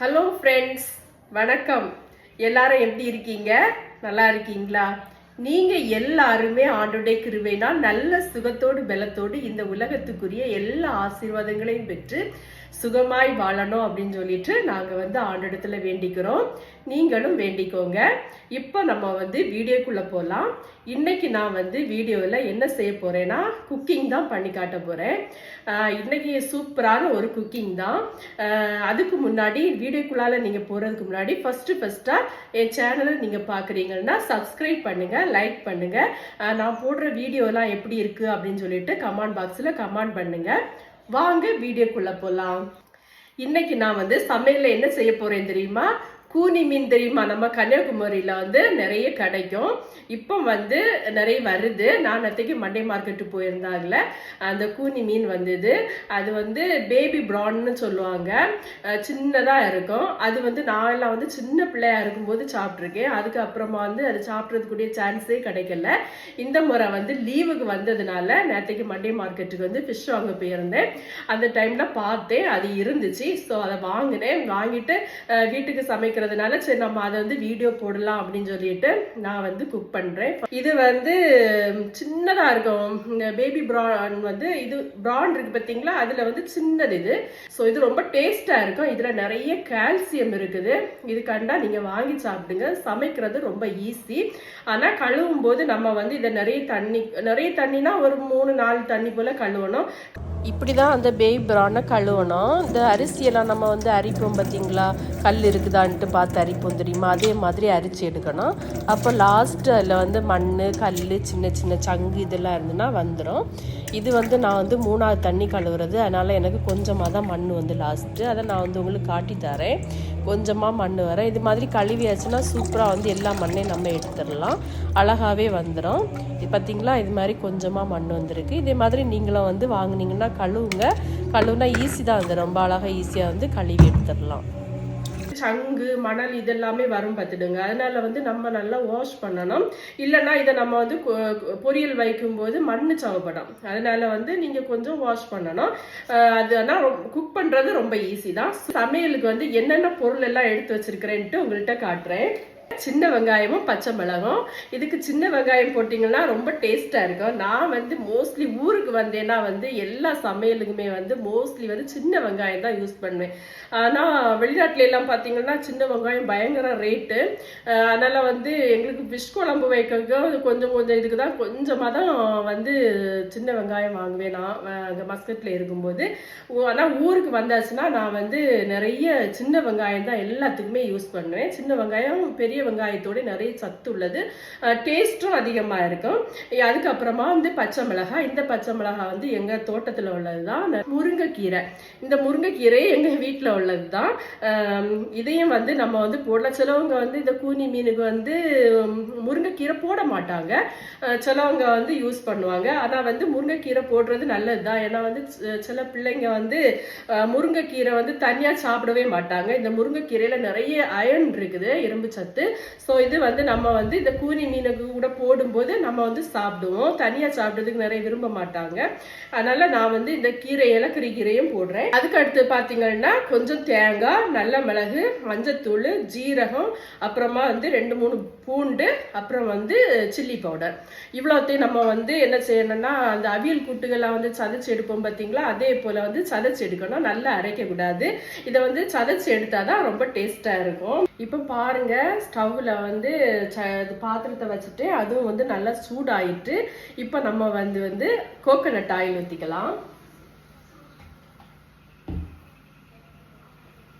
Hello friends வணக்கம். எல்லாரும் எப்படி இருக்கீங்க? நல்லா இருக்கீங்களா? நீங்க எல்லாருமே ஆண்டுடைய கிருபைனால் நல்ல சுகத்தோடு பலத்தோடு இந்த உலகத்துக்குரிய எல்லா ஆசீர்வாதங்களையும் பெற்று சுகமாய் வாழணும் அப்படின்னு சொல்லிட்டு நாங்கள் வந்து ஆண்டிடத்தில் வேண்டிக்கிறோம். நீங்களும் வேண்டிக்கோங்க. இப்போ நம்ம வந்து வீடியோக்குள்ளே போகலாம் இன்னைக்கு நான் வந்து வீடியோவில் என்ன செய்ய போகிறேன்னா குக்கிங் தான் பண்ணி காட்ட போகிறேன் இன்னைக்கு சூப்பரான ஒரு குக்கிங் தான். அதுக்கு முன்னாடி வீடியோக்குள்ளால நீங்கள் போகிறதுக்கு முன்னாடி ஃபஸ்ட்டு ஃபஸ்ட்டாக என் சேனலை நீங்கள் பார்க்குறீங்கன்னா சப்ஸ்கிரைப் பண்ணுங்கள் லைக் பண்ணுங்கள் நான் போடுற வீடியோலாம் எப்படி இருக்கு அப்படின்னு சொல்லிட்டு கமெண்ட் பாக்ஸில் கமெண்ட் பண்ணுங்கள் வாங்க வீடியோக்குள்ள போலாம். இன்னைக்கு நான் வந்து சமையல்ல என்ன செய்ய போறேன் தெரியுமா? கூனி மீன் தெரியுமா? நம்ம கன்னியாகுமரியில் வந்து நிறைய கிடைக்கும். இப்போ வந்து நிறைய வருது. நான் நேற்றுக்கு மண்டே மார்க்கெட்டு போயிருந்தாங்கல்ல அந்த கூனி மீன் வந்தது. அது வந்து பேபி ப்ரான்னு சொல்லுவாங்க. சின்னதாக இருக்கும். அது வந்து நான் எல்லாம் வந்து சின்ன பிள்ளையா இருக்கும்போது சாப்பிட்ருக்கேன் அதுக்கப்புறமா வந்து அது சாப்பிட்றதுக்குரிய சான்ஸே கிடைக்கல. இந்த முறை வந்து லீவுக்கு வந்ததுனால நேற்றுக்கு மண்டே மார்க்கெட்டுக்கு வந்து ஃபிஷ் வாங்க போயிருந்தேன். அந்த டைமில் பார்த்தேன். அது இருந்துச்சு. ஸோ அதை வாங்கினேன். வாங்கிட்டு வீட்டுக்கு சமைக்க இருக்கிறதுனால சரி நம்ம அதை வந்து வீடியோ போடலாம் அப்படின்னு சொல்லிட்டு நான் வந்து குக் பண்றேன். இது வந்து சின்னதாக சின்னதா இருக்கும். இந்த பேபி ப்ரான் வந்து இது ப்ரான் இருக்கு பார்த்தீங்களா? அதுல வந்து சின்னது இது. ஸோ இது ரொம்ப டேஸ்டா இருக்கும். இதுல நிறைய கால்சியம் இருக்குது. இது கண்டா நீங்க வாங்கி சாப்பிடுங்க. சமைக்கிறது ரொம்ப ஈஸி ஆனா கழுவும் போது நம்ம வந்து இதை நிறைய தண்ணி நிறைய தண்ணினா ஒரு மூணு நாலு தண்ணி போல கழுவணும். இப்படி தான் அந்த பேபி ப்ரானை கழுவணும். இந்த அரிசியெல்லாம் நம்ம வந்து அரிப்போம் பார்த்தீங்களா? கல் இருக்குதான்ட்டு பார்த்து அரிப்போம் தெரியுமா? அதே மாதிரி அரிச்சு எடுக்கணும். அப்போ லாஸ்ட் அதில் வந்து மண் கல் சின்ன சின்ன சங்கு இதெல்லாம் இருந்துன்னா வந்துடும் இது வந்து நான் வந்து மூணாவது தண்ணி கழுவுறது. அதனால் எனக்கு கொஞ்சமாக தான் மண் வந்து லாஸ்ட்டு அதை நான் வந்து உங்களுக்கு காட்டி தரேன். கொஞ்சமாக மண் வரேன் இது மாதிரி கழுவியாச்சுன்னா சூப்பராக வந்து எல்லா மண்ணையும் நம்ம எடுத்துடலாம். அழகாகவே வந்துடும் இது பார்த்தீங்களா இது மாதிரி கொஞ்சமாக மண் வந்திருக்கு. இதே மாதிரி நீங்களும் வந்து வாங்கினீங்கன்னா கழுவுங்க. கழுவுனா ஈஸி தான். வந்து ரொம்ப அழகாக ஈஸியாக வந்து கழுவி எடுத்துடலாம். சங்கு மணல் இதெல்லாமே வரும் பார்த்துடுங்க. அதனால வந்து நம்ம நல்லா வாஷ் பண்ணணும். இல்லைன்னா இதை நம்ம வந்து கொ- பொரியல் வைக்கும்போது மண்ணு சவப்படும். அதனால வந்து நீங்க கொஞ்சம் வாஷ் பண்ணணும். அது ஆனால் குக் பண்றது ரொம்ப ஈஸி தான். சமையலுக்கு வந்து என்னென்ன பொருள் எல்லாம் எடுத்து வச்சிருக்கிறேன்ட்டு உங்கள்கிட்ட காட்டுறேன். சின்ன வெங்காயமும் பச்சை மிளகும். இதுக்கு சின்ன வெங்காயம் போட்டிங்கன்னா ரொம்ப டேஸ்ட்டாக இருக்கும். நான் வந்து மோஸ்ட்லி ஊருக்கு வந்தேன்னா வந்து எல்லா சமையலுக்குமே வந்து மோஸ்ட்லி வந்து சின்ன வெங்காயம் தான் யூஸ் பண்ணுவேன். ஆனால் வெளிநாட்டில எல்லாம் பார்த்தீங்கன்னா சின்ன வெங்காயம் பயங்கர ரேட்டு அதனால் வந்து எங்களுக்கு ஃபிஷ் குழம்பு வைக்கிறதுக்கு கொஞ்சம் கொஞ்சம் இதுக்கு தான் கொஞ்சமாக தான் வந்து சின்ன வெங்காயம் வாங்குவேன் நான் அங்கே மஸ்கட்டில் இருக்கும்போது. ஆனால் ஊருக்கு வந்தாச்சுன்னா நான் வந்து நிறைய சின்ன வெங்காயம் தான் எல்லாத்துக்குமே யூஸ் பண்ணுவேன். சின்ன வெங்காயம் பெரிய வெங்காயத்தோட நிறைய சத்து உள்ளது. டேஸ்ட்டும் அதிகமாக இருக்கும். அதுக்கப்புறமா வந்து பச்சை மிளகாய். இந்த பச்சை மிளகாய் வந்து எங்கள் தோட்டத்தில் உள்ளது தான் முருங்கைக்கீரை. இந்த முருங்கைக்கீரையே எங்கள் வீட்டில் உள்ளது தான் இதையும் வந்து நம்ம வந்து போடல சிலவங்க வந்து இந்த கூனி மீனுக்கு வந்து முருங்கைக்கீரை போட மாட்டாங்க. சிலவங்க வந்து யூஸ் பண்ணுவாங்க. ஆனால் வந்து முருங்கைக்கீரை போடுறது நல்லது தான் ஏன்னா வந்து சில பிள்ளைங்க வந்து முருங்கைக்கீரை வந்து தனியாக சாப்பிடவே மாட்டாங்க. இந்த முருங்கைக்கீரையில் நிறைய அயன் இருக்குது இரும்பு சத்து. ஸோ இது வந்து நம்ம வந்து இந்த கூனி மீனுக்கு கூட போடும்போது நம்ம வந்து சாப்பிடுவோம். தனியாக சாப்பிட்றதுக்கு நிறைய விரும்ப மாட்டாங்க. அதனால நான் வந்து இந்த கீரை இலக்கறி கீரையும் போடுறேன். அதுக்கு அடுத்து பார்த்தீங்கன்னா கொஞ்சம் தேங்காய் நல்ல மிளகு மஞ்சத்தூள் ஜீரகம் அப்புறமா வந்து ரெண்டு மூணு பூண்டு அப்புறம் வந்து சில்லி பவுடர். இவ்வளோத்தையும் நம்ம வந்து என்ன செய்யணும்னா அந்த அவியல் கூட்டுகள்லாம் வந்து சதைச்சு எடுப்போம் பார்த்தீங்களா அதே போல் வந்து சதைச்சு எடுக்கணும். நல்லா அரைக்கக்கூடாது. இதை வந்து சதைச்சு எடுத்தாதான் ரொம்ப டேஸ்ட்டாக இருக்கும். இப்போ பாருங்க ஸ்டவ்வில் வந்து ச- பாத்திரத்தை வச்சுட்டு அதுவும் வந்து நல்லா சூடாயிட்டு இப்போ நம்ம வந்து வந்து கோகோனட் ஆயில் ஊற்றிக்கலாம்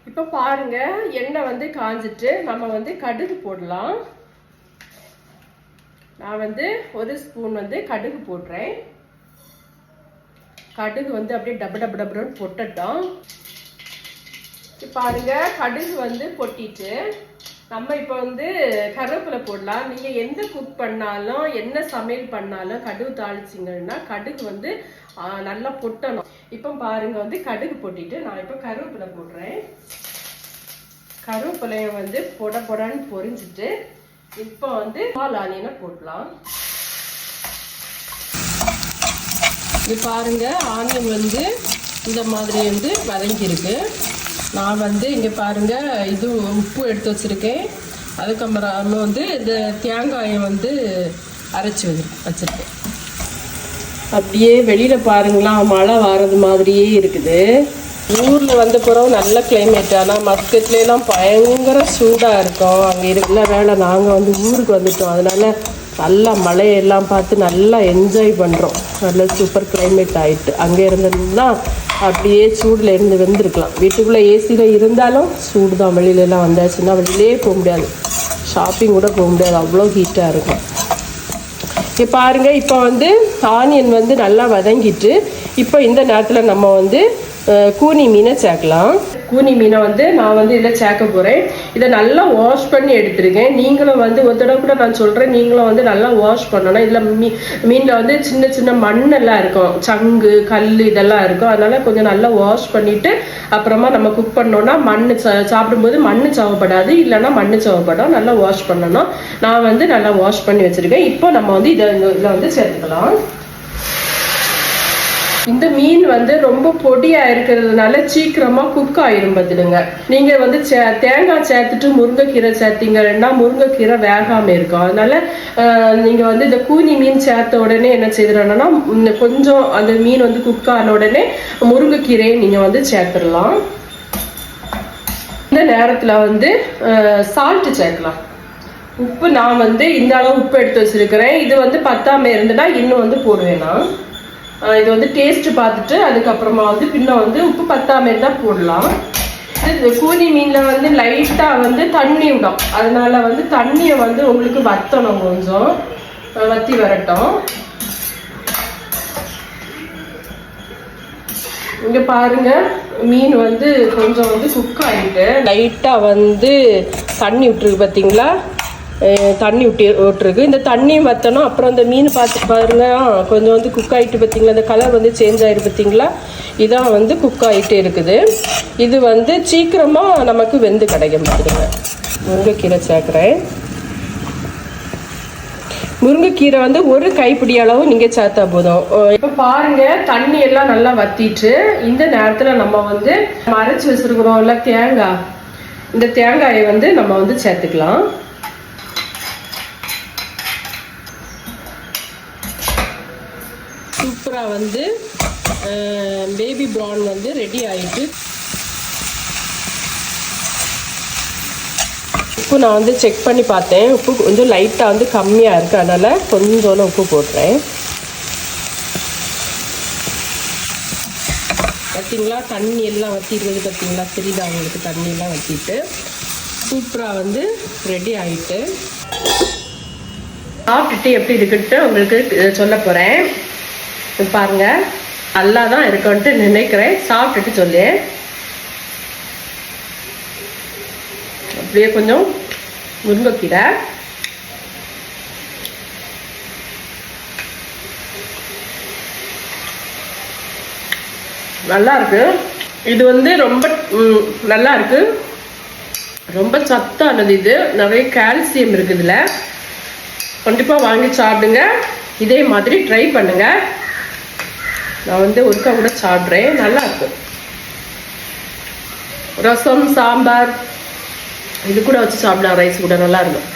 இப்போ பாருங்க எண்ணெய் வந்து காஞ்சிட்டு நம்ம வந்து கடுகு போடலாம். நான் வந்து ஒரு ஸ்பூன் வந்து கடுகு போடுறேன். கடுகு வந்து அப்படியே டப டப டபுன்னு பொட்டட்டும். பாருங்க கடுகு வந்து பொட்டிட்டு நம்ம இப்போ வந்து கருவேப்பிலை போடலாம். நீங்க எந்த குக் பண்ணாலும் என்ன சமையல் பண்ணாலும் கடுகு தாளிச்சிங்கன்னா கடுகு வந்து நல்லா பொட்டணும் இப்போ பாருங்க வந்து கடுகு பொட்டிட்டு நான் இப்போ கருவேப்பிலை போடுறேன். கருவேப்பிலைய வந்து பொட பொடன்னு பொரிஞ்சிட்டு இப்போ வந்து பால் ஆனியனை போடலாம். இது பாருங்க ஆனியன் வந்து இந்த மாதிரி வந்து வதங்கியிருக்கு. நான் வந்து இங்கே பாருங்க இது உப்பு எடுத்து வச்சுருக்கேன். அதுக்கப்புறம் வந்து இந்த தேங்காயை வந்து அரைச்சி வந்து வச்சுருக்கேன். அப்படியே வெளியில் பாருங்களேன் மழை வர்றது மாதிரியே இருக்குது. ஊரில் வந்த பிறகு நல்ல கிளைமேட் ஆனால் மஸ்கட்லாம் பயங்கர சூடாக இருக்கும். அங்கே இருக்கிற வேலை நாங்கள் வந்து ஊருக்கு வந்துட்டோம். அதனால் நல்லா மழையெல்லாம் பார்த்து நல்லா என்ஜாய் பண்ணுறோம் நல்ல சூப்பர் கிளைமேட் ஆகிட்டு அங்கே இருந்ததுன்னா அப்படியே சூடில் இருந்து வெந்திருக்கலாம். வீட்டுக்குள்ளே ஏசியில் இருந்தாலும் சூடு தான் வெளியிலலாம் வந்தாச்சுன்னா வெளியிலே போக முடியாது. ஷாப்பிங் கூட போக முடியாது. அவ்வளோ ஹீட்டாக இருக்கும். இப்போ பாருங்கள் இப்போ வந்து ஆனியன் வந்து நல்லா வதங்கிட்டு இப்போ இந்த நேரத்தில் நம்ம வந்து கூனி மீனை சேர்க்கலாம். கூனி மீனை வந்து நான் வந்து இதில் சேர்க்க போகிறேன் இதை நல்லா வாஷ் பண்ணி எடுத்துருக்கேன். நீங்களும் வந்து ஒரு தடவை கூட நான் சொல்கிறேன் நீங்களும் வந்து நல்லா வாஷ் பண்ணணும். இதில் மீ மீனில் வந்து சின்ன சின்ன மண்ணெல்லாம் இருக்கும். சங்கு கல் இதெல்லாம் இருக்கும். அதனால கொஞ்சம் நல்லா வாஷ் பண்ணிட்டு அப்புறமா நம்ம குக் பண்ணோன்னா மண் சாப்பிடும்போது மண் சவப்படாது. இல்லைன்னா மண் சவப்படும் நல்லா வாஷ் பண்ணணும். நான் வந்து நல்லா வாஷ் பண்ணி வச்சுருக்கேன். இப்போ நம்ம வந்து இதை இதில் வந்து சேர்த்துக்கலாம். இந்த மீன் வந்து ரொம்ப பொடியா இருக்கிறதுனால சீக்கிரமா குக் ஆயிரும் பார்த்துடுங்க நீங்க வந்து சே- தேங்காய் சேர்த்துட்டு முருங்கைக்கீரை சேர்த்தீங்கன்னா முருங்கைக்கீரை வேகாம இருக்கும். அதனால நீங்க வந்து இந்த கூனி மீன் சேர்த்த உடனே என்ன செய்யறோம்னா கொஞ்சம் அந்த மீன் வந்து குக் ஆன உடனே முருங்கைக்கீரையை நீங்க வந்து சேர்த்துடலாம். இந்த நேரத்துல வந்து சால்ட் சேர்க்கலாம். உப்பு நான் வந்து இந்த அளவு உப்பு எடுத்து வச்சிருக்கிறேன். இது வந்து பத்தாம இருந்ததுன்னா இன்னும் வந்து போடுவேன் நான் இது வந்து டேஸ்ட் பார்த்துட்டு அதுக்கப்புறமா வந்து பின்ன வந்து உப்பு பத்தாமல் தான் போடலாம். இது மீனில் வந்து லைட்டாக வந்து தண்ணி விடும். அதனால வந்து தண்ணியை வந்து உங்களுக்கு வத்தணும் கொஞ்சம். வத்தி வரட்டும். இங்க பாருங்க மீன் வந்து கொஞ்சம் வந்து குக் ஆகிட்டு லைட்டாக வந்து தண்ணி விட்டுருக்கு பார்த்தீங்களா தண்ணி விட்டு விட்டுருக்கு இந்த தண்ணி வத்தணும் அப்புறம் இந்த மீன் பார்த்து பாருங்க. கொஞ்சம் வந்து குக் ஆகிட்டு பார்த்தீங்களா இந்த கலர் வந்து சேஞ்ச் ஆயிருக்கு பார்த்தீங்களா இதான் வந்து குக் ஆகிட்டே இருக்குது. இது வந்து சீக்கிரமாக நமக்கு வெந்து கிடைக்கும் பார்த்துருங்க முருங்கைக்கீரை சேர்க்குறேன். முருங்கைக்கீரை வந்து ஒரு கைப்பிடி அளவு நீங்கள் சேர்த்தா போதும். இப்போ இப்ப பாருங்க தண்ணி எல்லாம் நல்லா வத்திட்டு இந்த நேரத்தில் நம்ம வந்து மறைச்சி அரைச்சு வச்சிருக்கிறோம்ல தேங்காய். இந்த தேங்காயை வந்து நம்ம வந்து சேர்த்துக்கலாம். சூப்பரா வந்து பேபி ப்ரான் வந்து ரெடி ஆகிட்டு உப்பு நான் வந்து செக் பண்ணி பார்த்தேன். உப்பு கொஞ்சம் லைட்டாக வந்து கம்மியாக இருக்குது அதனால் கொஞ்சோண்டு உப்பு போடுறேன் பார்த்தீங்களா தண்ணி எல்லாம் வற்றிடுறது பார்த்தீங்களா தெரியுதா உங்களுக்கு? தண்ணியெல்லாம் வற்றிட்டு சூப்பராக வந்து ரெடி ஆகிட்டு சாப்பிட்டுட்டு எப்படி இருக்குன்ட்டு உங்களுக்கு சொல்ல போகிறேன் பாருங்க. நல்லா தான் இருக்குன்ட்டு நினைக்கிறேன். சாப்பிட்டுட்டு சொல்லு. அப்படியே கொஞ்சம் முருங்கைக்கீரை. நல்லா இருக்கு. இது வந்து ரொம்ப நல்லா இருக்கு. ரொம்ப சத்தானது இது. நிறைய கால்சியம் இருக்குது இதில். கண்டிப்பாக வாங்கி சாப்பிடுங்க. இதே மாதிரி ட்ரை பண்ணுங்கள் நான் வந்து ஒருக்கா கூட சாப்பிட்றேன். நல்லா ரசம் சாம்பார் இது கூட வச்சு சாப்பிடலாம். ரைஸ் கூட நல்லா இருக்கும்.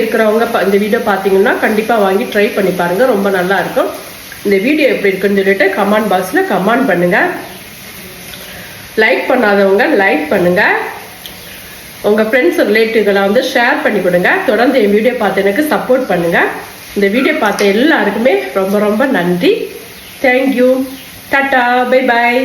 இருக்கிறவங்க இந்த வீடியோ பார்த்தீங்கன்னா கண்டிப்பாக வாங்கி ட்ரை பண்ணி பாருங்க. ரொம்ப நல்லா இருக்கும். இந்த வீடியோ எப்படி இருக்குன்னு சொல்லிட்டு கமெண்ட் பாக்ஸில் கமெண்ட் பண்ணுங்க. லைக் பண்ணாதவங்க லைக் பண்ணுங்க. உங்கள் ஃப்ரெண்ட்ஸ் ரிலேட்டிவ்களை வந்து ஷேர் பண்ணி கொடுங்க. தொடர்ந்து என் வீடியோ பார்த்து எனக்கு சப்போர்ட் பண்ணுங்கள் இந்த வீடியோ பார்த்த எல்லாருக்குமே ரொம்ப ரொம்ப நன்றி. Thank you tata bye bye